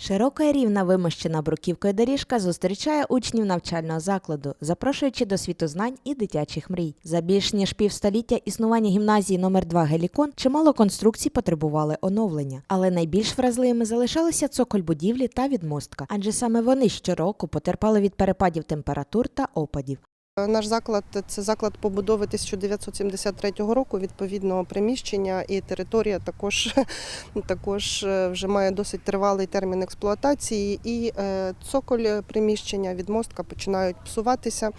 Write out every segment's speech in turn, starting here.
Широка і рівна вимощена бруківкою доріжка зустрічає учнів навчального закладу, запрошуючи до світу знань і дитячих мрій. За більш ніж півстоліття існування гімназії номер 2 Гелікон чимало конструкцій потребували оновлення, але найбільш вразливими залишалися цоколь будівлі та відмостка, адже саме вони щороку потерпали від перепадів температур та опадів. Наш заклад це заклад побудови 1973 року. Відповідно, приміщення і територія також, також е, вже має досить тривалий термін експлуатації. І е, цоколь приміщення відмостка починають псуватися.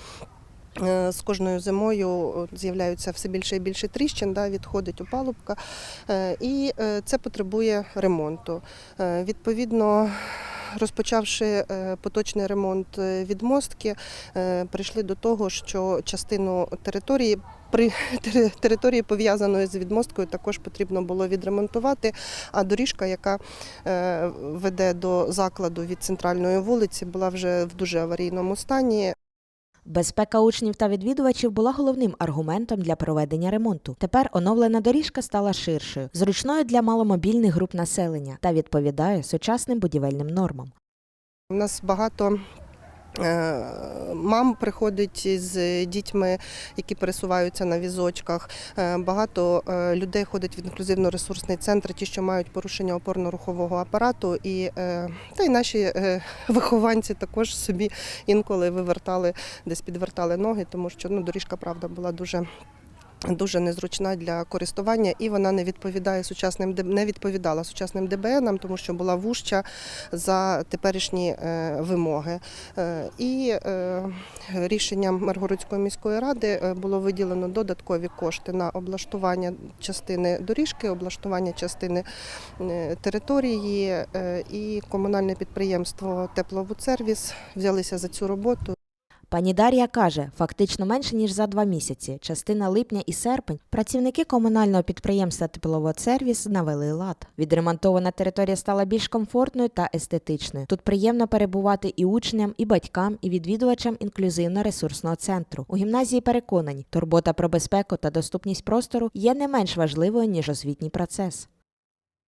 Е, З кожною зимою е, з'являються все більше і більше тріщин, да, відходить опалубка, Е, і е, це потребує ремонту. Е, Відповідно, розпочавши е, поточний ремонт е, відмостки, е, прийшли до того, що частину території. При території пов'язаної з відмосткою також потрібно було відремонтувати. А доріжка, яка веде до закладу від центральної вулиці, була вже в дуже аварійному стані. Безпека учнів та відвідувачів була головним аргументом для проведення ремонту. Тепер оновлена доріжка стала ширшою, зручною для маломобільних груп населення та відповідає сучасним будівельним нормам. У нас багато мам приходить з дітьми, які пересуваються на візочках. Е, Багато е, людей ходить в інклюзивно-ресурсний центр, ті, що мають порушення опорно-рухового апарату. І, е, та й наші е, вихованці також собі інколи вивертали, десь підвертали ноги, тому що ну, доріжка, правда, була дуже. Дуже незручна для користування, і вона не відповідає сучасним не відповідала сучасним ДБНам, тому що була вужча за теперішні е, вимоги. Е, І е, рішенням Миргородської міської ради було виділено додаткові кошти на облаштування частини доріжки, облаштування частини території, і комунальне підприємство Тепловодсервіс взялися за цю роботу. Пані Дар'я каже, фактично менше ніж за два місяці, частина липня і серпень, працівники комунального підприємства Тепловодсервіс навели лад. Відремонтована територія стала більш комфортною та естетичною. Тут приємно перебувати і учням, і батькам, і відвідувачам інклюзивно-ресурсного центру. У гімназії переконані, турбота про безпеку та доступність простору є не менш важливою ніж освітній процес.